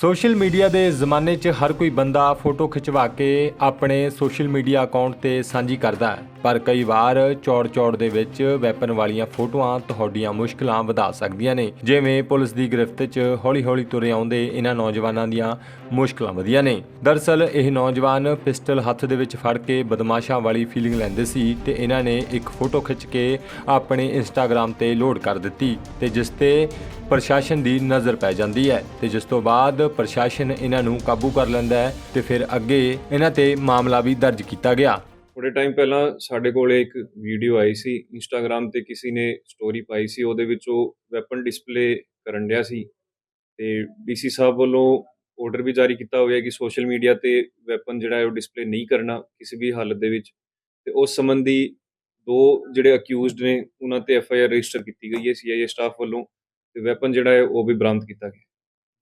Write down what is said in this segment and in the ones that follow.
Social media ਦੇ ਜ਼ਮਾਨੇ 'ਚ ਹਰ ਕੋਈ ਬੰਦਾ ਫੋਟੋ ਖਿਚਵਾ ਕੇ ਆਪਣੇ ਸੋਸ਼ਲ ਮੀਡੀਆ ਅਕਾਊਂਟ ਤੇ ਸਾਂਝੀ ਕਰਦਾ ਹੈ। ਪਰ ਕਈ ਵਾਰ ਚੌੜ-ਚੌੜ ਦੇ ਵਿੱਚ ਵੈਪਨ ਵਾਲੀਆਂ ਫੋਟੋਆਂ ਤੁਹਾਡੀਆਂ ਮੁਸ਼ਕਲਾਂ ਵਧਾ ਸਕਦੀਆਂ ਨੇ। ਜਿਵੇਂ ਪੁਲਿਸ ਦੀ ਗ੍ਰਿਫਤ 'ਚ ਹੌਲੀ-ਹੌਲੀ ਤੁਰੇ ਆਉਂਦੇ ਇਹਨਾਂ ਨੌਜਵਾਨਾਂ ਦੀਆਂ ਮੁਸ਼ਕਲਾਂ ਵਧੀਆਂ ਨੇ। ਦਰਸਲ ਇਹ ਨੌਜਵਾਨ ਪਿਸਟਲ ਹੱਥ ਦੇ ਵਿੱਚ ਫੜ ਕੇ ਬਦਮਾਸ਼ਾਂ ਵਾਲੀ ਫੀਲਿੰਗ ਲੈਂਦੇ ਸੀ ਤੇ ਇਹਨਾਂ ਨੇ ਇੱਕ ਫੋਟੋ ਖਿੱਚ ਕੇ ਆਪਣੇ ਇੰਸਟਾਗ੍ਰam ਤੇ ਲੋਡ ਕਰ ਦਿੱਤੀ ਤੇ ਜਿਸ ਤੇ ਪ੍ਰਸ਼ਾਸਨ ਦੀ ਨਜ਼ਰ ਪੈ ਜਾਂਦੀ ਹੈ ਤੇ ਜਿਸ ਤੋਂ ਬਾਅਦ ਪ੍ਰਸ਼ਾਸਨ ਇਹਨਾਂ ਨੂੰ ਕਾਬੂ ਕਰ ਲੈਂਦਾ ਹੈ ਤੇ ਫਿਰ ਅੱਗੇ ਇਹਨਾਂ ਤੇ ਮਾਮਲਾ ਵੀ ਦਰਜ ਕੀਤਾ ਗਿਆ। ਥੋੜੇ ਟਾਈਮ ਪਹਿਲਾਂ ਸਾਡੇ ਕੋਲ ਇੱਕ ਵੀਡੀਓ ਆਈ ਸੀ ਇੰਸਟਾਗ੍ਰam ਤੇ ਕਿਸੇ ਨੇ ਸਟੋਰੀ ਪਾਈ ਸੀ, ਉਹਦੇ ਵਿੱਚ ਉਹ ਵੈਪਨ ਡਿਸਪਲੇ ਕਰਨ ਡਿਆ ਸੀ ਤੇ ਡੀਸੀ ਸਾਹਿਬ ਵੱਲੋਂ ਆਰਡਰ ਵੀ ਜਾਰੀ ਕੀਤਾ ਹੋਇਆ ਕਿ ਸੋਸ਼ਲ ਮੀਡੀਆ ਤੇ ਵੈਪਨ ਜਿਹੜਾ ਹੈ ਉਹ ਡਿਸਪਲੇ ਨਹੀਂ ਕਰਨਾ ਕਿਸੇ ਵੀ ਹਾਲਤ ਦੇ ਵਿੱਚ ਤੇ ਉਸ ਸੰਬੰਧੀ ਦੋ ਜਿਹੜੇ ਅਕਿਊਜ਼ਡ ਨੇ, ਉਹਨਾਂ ਤੇ ਐਫ ਆਈ ਆਰ ਰਜਿਸਟਰ ਕੀਤੀ ਗਈ ਹੈ ਸੀਆਈਏ ਸਟਾਫ ਵੱਲੋਂ ਤੇ ਵੈਪਨ ਜਿਹੜਾ ਹੈ ਉਹ ਵੀ ਬਰਾਮਦ ਕੀਤਾ ਗਿਆ।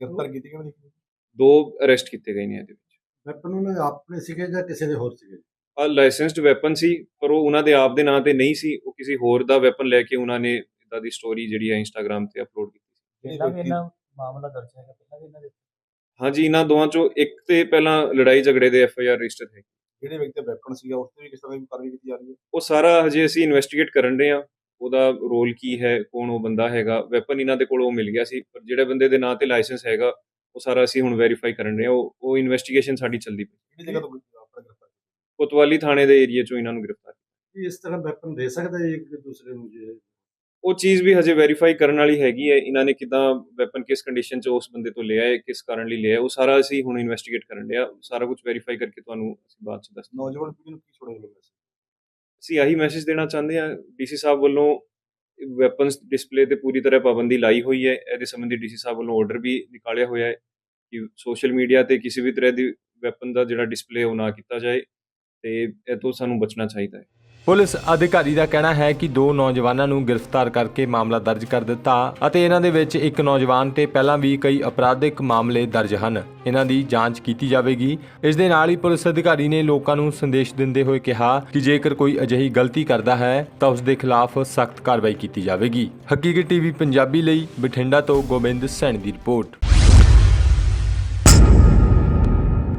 ਗ੍ਰਿਫਤਾਰ ਕੀਤੀ ਕਿਵੇਂ ਦੇਖੀ ਦੋ ਅਰੈਸਟ ਕੀਤੇ ਗਏ ਨੇ ਇਹਦੇ ਵਿੱਚ। ਵੈਪਨ ਉਹਨਾਂ ਦੇ ਆਪਣੇ ਸੀਗੇ ਜਾਂ ਕਿਸੇ ਦੇ ਹੋਰ ਸੀਗੇ? ਆ ਲਾਇਸੈਂਸਡ ਵੈਪਨ ਸੀ ਪਰ ਉਹ ਉਹਨਾਂ ਦੇ ਆਪ ਦੇ ਨਾਂ ਤੇ ਨਹੀਂ ਸੀ ਉਹ ਕਿਸੇ ਹੋਰ ਦਾ ਵੈਪਨ ਲੈ ਕੇ ਉਹਨਾਂ ਨੇ ਇਦਾਂ ਦੀ ਸਟੋਰੀ ਜਿਹੜੀ ਹੈ ਇੰਸਟਾਗ੍ਰam ਤੇ ਅਪਲੋਡ ਕੀਤੀ ਸੀ। ਪਹਿਲਾਂ ਵੀ ਇਹਨਾਂ ਮਾਮਲਾ ਦਰਜ ਹੈਗਾ ਪਹਿਲਾਂ ਵੀ ਇਹਨਾਂ ਦੇ ਹਾਂਜੀ ਇਹਨਾਂ ਦੋਵਾਂ ਚੋਂ ਇੱਕ ਤੇ ਪਹਿਲਾਂ ਲੜਾਈ ਝਗੜੇ ਦੇ ਐਫ ਆਈ ਆਰ ਰਜਿਸਟਰ ਹੈ ਜਿਹੜੇ ਵਿਅਕਤੀ ਵੈਪਨ ਸੀਗਾ ਉਸ ਤੇ ਵੀ ਕਿਸ ਤਰ੍ਹਾਂ ਦੀ ਕਾਰਵਾਈ ਕੀਤੀ ਜਾ ਰਹੀ ਹੈ? ਉਹ ਸਾਰਾ ਹਜੇ ਅਸੀਂ ਇਨਵੈਸਟੀਗੇਟ ਕਰਨ ਰਹੇ ਹਾਂ। ਉਹਦਾ ਰੋਲ ਕੀ ਹੈ ਕੌਣ ਉਹ ਬੰਦਾ ਹੈਗਾ ਵੈਪਨ ਇਹਨਾਂ ਦੇ ਕੋਲ ਉਹ ਮਿਲ ਗਿਆ ਸੀ ਪਰ ਜਿਹੜੇ ਬੰਦੇ ਦੇ ਨਾਂ ਤੇ ਲਾਇਸੈਂਸ ਹੈਗਾ ਉਹ ਸਾਰਾ ਅਸੀਂ ਹੁਣ ਵੈਰੀਫਾਈ ਕਰਨ ਰਹੇ ਹਾਂ ਉਹ ਉਹ ਇਨਵੈਸਟੀਗੇਸ਼ਨ ਸਾਡੀ ਚੱਲਦੀ ਪਈ ਕਿਹੜੀ ਜਗ੍ਹਾ ਤੋਂ ਆਪਣਾ ਗ੍ਰਿਫਤਾਰ ਕੋਤਵਾਲੀ ਥਾਣੇ ਦੇ ਏਰੀਆ ਚੋਂ ਇਹਨਾਂ ਨੂੰ ਗ੍ਰਿਫਤਾਰ ਇਸ ਤਰ੍ਹਾਂ ਵੈਪਨ ਦੇ ਸਕਦਾ ਹੈ ਇੱਕ ਦੂਸਰੇ ਨੂੰ ਜੇ ਉਹ ਚੀਜ਼ ਵੀ ਹਜੇ ਵੈਰੀਫਾਈ ਕਰਨ ਵਾਲੀ ਹੈਗੀ ਹੈ ਇਹਨਾਂ ਨੇ ਕਿਦਾਂ ਵੈਪਨ ਕਿਸ ਕੰਡੀਸ਼ਨ 'ਚ ਉਸ ਬੰਦੇ ਤੋਂ ਲਿਆ ਹੈ ਕਿਸ ਕਾਰਨ ਲਈ ਲਿਆ ਹੈ ਉਹ ਸਾਰਾ ਅਸੀਂ ਹੁਣ ਇਨਵੈਸਟੀਗੇਟ ਕਰਨ ਡਿਆ ਸਾਰਾ ਕੁਝ ਵੈਰੀਫਾਈ ਕਰਕੇ ਤੁਹਾਨੂੰ ਅਸੀਂ ਬਾਅਦ 'ਚ ਦੱਸ ਨੌਜਵਾਨ ਪੀੜ੍ਹੀ ਨੂੰ ਕੀ ਛੋੜੇ ਲੋਕ ਅਸੀਂ ਆਹੀ ਮੈਸੇਜ ਦੇਣਾ ਚਾਹੁੰਦੇ ਹਾਂ ਡੀਸੀ ਸਾਹਿਬ ਵੱਲੋਂ ਵੈਪਨਸ ਡਿਸਪਲੇ ਤੇ ਪੂਰੀ ਤਰ੍ਹਾਂ ਪਾਬੰਦੀ ਲਾਈ ਹੋਈ ਹੈ। ਇਹਦੇ ਸੰਬੰਧੀ ਡੀਸੀ ਸਾਹਿਬ ਵੱਲੋਂ ਆਰਡਰ ਵੀ ਨਿਕਾਲਿਆ ਹੋਇਆ ਹੈ ਕਿ ਸੋਸ਼ਲ ਮੀਡੀਆ ਤੇ ਕਿਸੇ ਵੀ ਤਰ੍ਹਾਂ ਦੀ ਵੈਪਨ ਦਾ ਜਿਹੜਾ ਡਿਸਪਲੇ ਉਹ ਨਾ ਕੀਤਾ ਜਾਏ ਤੇ ਇਹ ਤੋਂ ਸਾਨੂੰ ਬਚਣਾ ਚਾਹੀਦਾ ਹੈ। ਪੁਲਿਸ ਅਧਿਕਾਰੀ ਦਾ ਕਹਿਣਾ ਹੈ ਕਿ ਦੋ ਨੌਜਵਾਨਾਂ ਨੂੰ ਗ੍ਰਿਫਤਾਰ ਕਰਕੇ ਮਾਮਲਾ ਦਰਜ ਕਰ ਦਿੱਤਾ ਅਤੇ ਇਹਨਾਂ ਦੇ ਵਿੱਚ ਇੱਕ ਨੌਜਵਾਨ ਤੇ ਪਹਿਲਾਂ ਵੀ ਕਈ ਅਪਰਾਧਿਕ ਮਾਮਲੇ ਦਰਜ ਹਨ। ਇਹਨਾਂ ਦੀ ਜਾਂਚ ਕੀਤੀ ਜਾਵੇਗੀ। ਇਸ ਦੇ ਨਾਲ ਹੀ ਪੁਲਿਸ ਅਧਿਕਾਰੀ ਨੇ ਲੋਕਾਂ ਨੂੰ ਸੰਦੇਸ਼ ਦਿੰਦੇ ਹੋਏ ਕਿਹਾ ਕਿ ਜੇਕਰ ਕੋਈ ਅਜਿਹੀ ਗਲਤੀ ਕਰਦਾ ਹੈ, ਤਾਂ ਉਸ ਦੇ ਖਿਲਾਫ ਸਖਤ ਕਾਰਵਾਈ ਕੀਤੀ ਜਾਵੇਗੀ। ਹਕੀਕਤ ਟੀਵੀ ਪੰਜਾਬੀ ਲਈ ਬਠਿੰਡਾ ਤੋਂ ਗੋਬਿੰਦ ਸੈਣ ਦੀ ਰਿਪੋਰਟ।